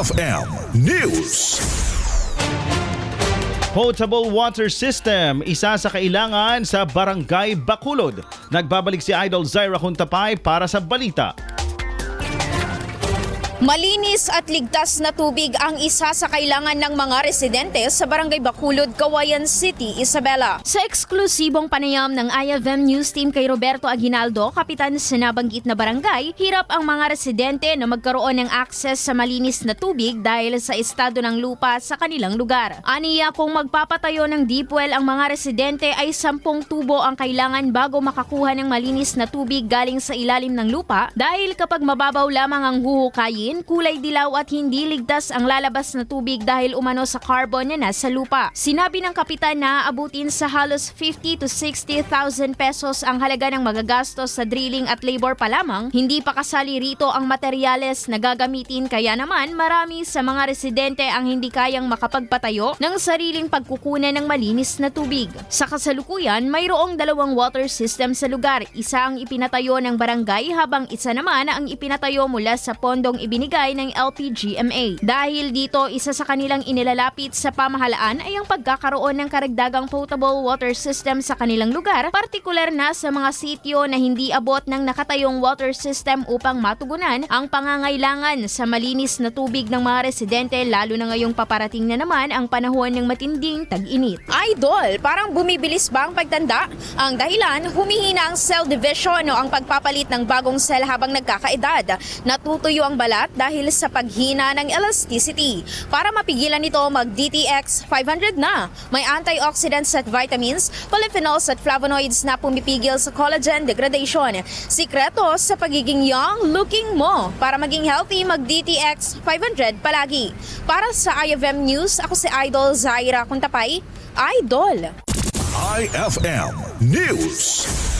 IFM News. Potable water system, isa sa kailangan sa Barangay Bakulod. Nagbabalik si Idol Zaira Huntapay para sa balita. Malinis at ligtas na tubig ang isa sa kailangan ng mga residente sa Barangay Bacolod, Kawayan City, Isabela. Sa eksklusibong panayam ng IFM News Team kay Roberto Aguinaldo, kapitan sa nabanggit na barangay, hirap ang mga residente na magkaroon ng akses sa malinis na tubig dahil sa estado ng lupa sa kanilang lugar. Aniya kung magpapatayo ng deep well ang mga residente ay sampung tubo ang kailangan bago makakuha ng malinis na tubig galing sa ilalim ng lupa dahil kapag mababaw lamang ang huhukayin, kulay dilaw at hindi ligtas ang lalabas na tubig dahil umano sa carbon na nasa lupa. Sinabi ng kapitan na abutin sa halos 50 to 60,000 pesos ang halaga ng magagastos sa drilling at labor pa lamang, hindi pa kasali rito ang materyales na gagamitin kaya naman marami sa mga residente ang hindi kayang makapagpatayo ng sariling pagkukunan ng malinis na tubig. Sa kasalukuyan, mayroong dalawang water system sa lugar. Isa ang ipinatayo ng barangay habang isa naman ang ipinatayo mula sa pondong ibinigay ng LPGMA. Dahil dito, isa sa kanilang inilalapit sa pamahalaan ay ang pagkakaroon ng karagdagang potable water system sa kanilang lugar, partikular na sa mga sityo na hindi abot ng nakatayong water system upang matugunan ang pangangailangan sa malinis na tubig ng mga residente lalo na ngayong paparating na naman ang panahon ng matinding tag-init. Idol, parang bumibilis ba ang pagtanda? Ang dahilan, humihina ang cell division o ang pagpapalit ng bagong cell habang nagkakaedad. Natutuyo ang balat dahil sa paghina ng elasticity. Para mapigilan ito, mag-DTX 500 na. May antioxidants at vitamins, polyphenols at flavonoids na pumipigil sa collagen degradation. Sikreto sa pagiging young looking mo. Para maging healthy, mag-DTX 500 palagi. Para sa IFM News, ako si Idol Zaira Kuntapay. Idol! IFM News.